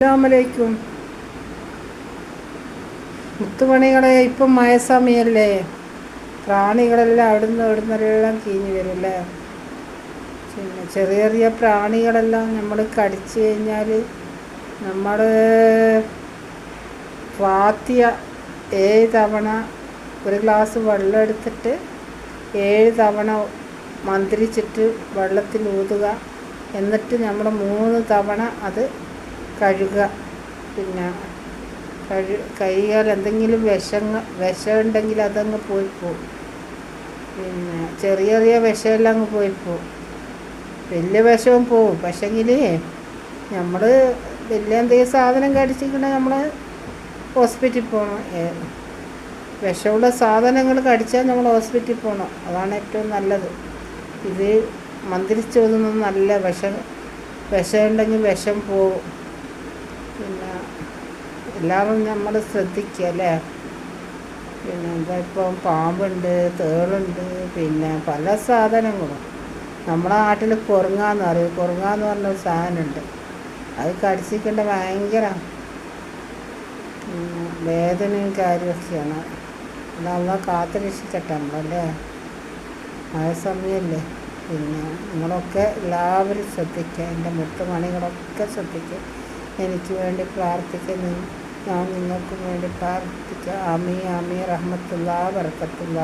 അസ്സാമലൈക്കും മുത്തുമണികളെ ഇപ്പം മഴ സമയല്ലേ? പ്രാണികളെല്ലാം അവിടുന്ന് അവിടുന്നെല്ലാം കീഞ്ഞു വരുമല്ലേ പിന്നെ ചെറിയ ചെറിയ പ്രാണികളെല്ലാം നമ്മൾ കടിച്ചു കഴിഞ്ഞാൽ നമ്മൾ ഫാത്തിയ ഏഴ് തവണ ഒരു ഗ്ലാസ് വെള്ളം എടുത്തിട്ട് ഏഴ് തവണ മന്ത്രിച്ചിട്ട് വെള്ളത്തിൽ ഊതുക. എന്നിട്ട് നമ്മൾ മൂന്ന് തവണ അത് കഴുകുക പിന്നെ കഴു കഴുകിയാൽ എന്തെങ്കിലും വിഷങ്ങ വിഷം ഉണ്ടെങ്കിൽ അതങ്ങ് പോയി പോകും പിന്നെ ചെറിയ ചെറിയ വിഷമെല്ലാം അങ്ങ് പോയി പോകും വലിയ വിഷവും പോവും. പക്ഷെങ്കിൽ നമ്മൾ വലിയ എന്തെങ്കിലും സാധനം കടിച്ചിട്ടുണ്ടെങ്കിൽ നമ്മൾ ഹോസ്പിറ്റലിൽ പോകണം വിഷമുള്ള സാധനങ്ങൾ കടിച്ചാൽ നമ്മൾ ഹോസ്പിറ്റലിൽ പോകണം അതാണ് ഏറ്റവും നല്ലത്. ഇത് മന്ത്രിച്ചോതുന്നത് നല്ല വിഷം വിഷമുണ്ടെങ്കിൽ വിഷം പോവും. എല്ലാവരും നമ്മൾ ശ്രദ്ധിക്കുക അല്ലേ? പിന്നെ എന്താ ഇപ്പം പാമ്പുണ്ട് തേളുണ്ട് പിന്നെ പല സാധനങ്ങളും. നമ്മുടെ നാട്ടിൽ കുറുങ്ങാന്ന് പറയും. കുറുങ്ങാന്ന് പറഞ്ഞൊരു സാധനമുണ്ട്. അത് കടിച്ചിക്കേണ്ട ഭയങ്കര വേദനയും കാര്യമൊക്കെയാണ്. നമ്മളെ കാത്തു രക്ഷിക്കട്ടെ നമ്മളല്ലേ? മഴ സമയമല്ലേ പിന്നെ നിങ്ങളൊക്കെ എല്ലാവരും ശ്രദ്ധിക്കുക. എന്റെ മുത്തുമണികളൊക്കെ ശ്രദ്ധിക്കുക. എനിക്ക് വേണ്ടി പ്രാർത്ഥിക്കുന്നു. ഞാൻ നിങ്ങൾക്കും വേണ്ടി പ്രാർത്ഥിച്ച ആമി ആമി റഹ്മത്തുള്ള ബർക്കത്തുള്ള